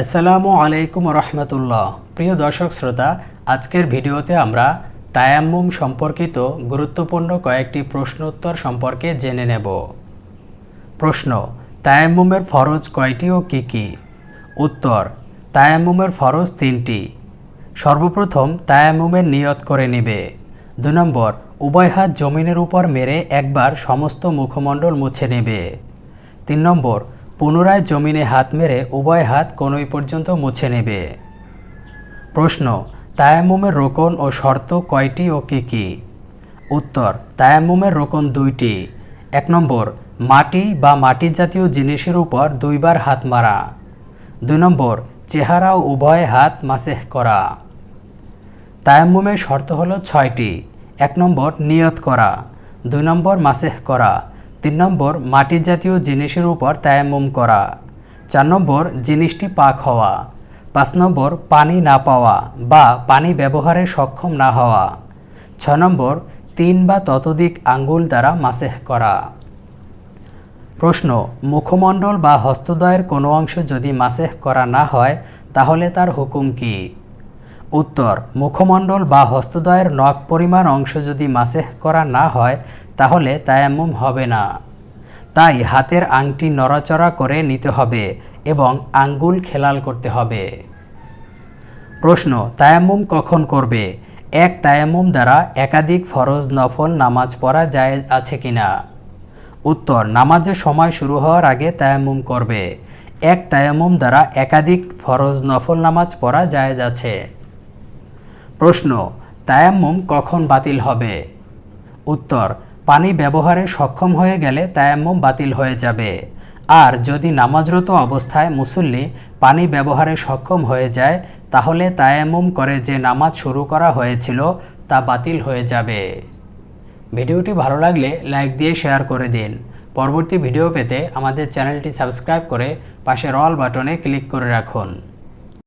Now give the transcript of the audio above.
আসসালামু আলাইকুম রহমতুল্লাহ। প্রিয় দর্শক শ্রোতা, আজকের ভিডিওতে আমরা তায়াম্মুম সম্পর্কিত গুরুত্বপূর্ণ কয়েকটি প্রশ্নোত্তর সম্পর্কে জেনে নেব। প্রশ্ন, তায়াম্মুমের ফরজ কয়টি ও কী কী? উত্তর, তায়াম্মুমের ফরজ তিনটি। সর্বপ্রথম, তায়াম্মুমের নিয়ত করে নেবে। দু নম্বর, উভয় হাত জমিনের উপর মেরে একবার সমস্ত মুখমণ্ডল মুছে নেবে। তিন নম্বর পুনরায় জমিনে হাত মেরে উভয় হাত কোনোই পর্যন্ত মুছে নেবে? প্রশ্ন, তায়াম্মুমের রোকন ও শর্ত কয়টি ও কী কী? উত্তর, তায়াম্মুমের রোকন দুইটি। এক নম্বর, মাটি বা মাটি জাতীয় জিনিসের উপর দুইবার হাত মারা। দুই নম্বর, চেহারা ও উভয় হাত মাসেহ করা। তায়াম্মুমের শর্ত হলো ছয়টি। এক নম্বর, নিয়ত করা। দুই নম্বর, মাসেহ করা। তিন নম্বর মাটি জাতীয় জিনিসের উপর তায়াম্মুম করা। চার নম্বর, জিনিসটি পাক হওয়া। পাঁচ নম্বর, পানি না পাওয়া বা পানি ব্যবহারে সক্ষম না হওয়া। ছ নম্বর, তিন বা ততোধিক আঙ্গুল দ্বারা মাসেহ করা। প্রশ্ন, মুখমণ্ডল বা হস্তদয়ের কোনো অংশ যদি মাসেহ করা না হয়, তাহলে তার হুকুম কি? উত্তর, মুখমণ্ডল বা হস্তদয়ের নখ পরিমাণ অংশ যদি মাসেহ করা না হয় তাহলে তায়াম্মুম হবে না। তাই হাতের আংটি নড়াচড়া করে নিতে হবে এবং আঙ্গুল খেলাল করতে হবে। প্রশ্ন, তায়াম্মুম কখন করবে? এক তায়াম্মুম দ্বারা একাধিক ফরজ নফল নামাজ পড়া যায় আছে কিনা? উত্তর নামাজের সময় শুরু হওয়ার আগে তায়াম্মুম করবে। এক তায়াম্মুম দ্বারা একাধিক ফরজ নফল নামাজ পড়া যায় আছে। প্রশ্ন, তায়াম্মুম কখন বাতিল হবে? উত্তর পানি ব্যবহারে সক্ষম হয়ে গেলে তায়াম্মুম বাতিল হয়ে যাবে। আর যদি নামাজরত অবস্থায় মুসল্লি পানি ব্যবহারে সক্ষম হয়ে যায়, তাহলে তায়াম্মুম করে যে নামাজ শুরু করা হয়েছিল, তা বাতিল হয়ে যাবে। ভিডিওটি ভালো লাগলে লাইক দিয়ে শেয়ার করে দিন। পরবর্তী ভিডিও পেতে আমাদের চ্যানেলটি সাবস্ক্রাইব করে পাশের অল বাটনে ক্লিক করে রাখুন।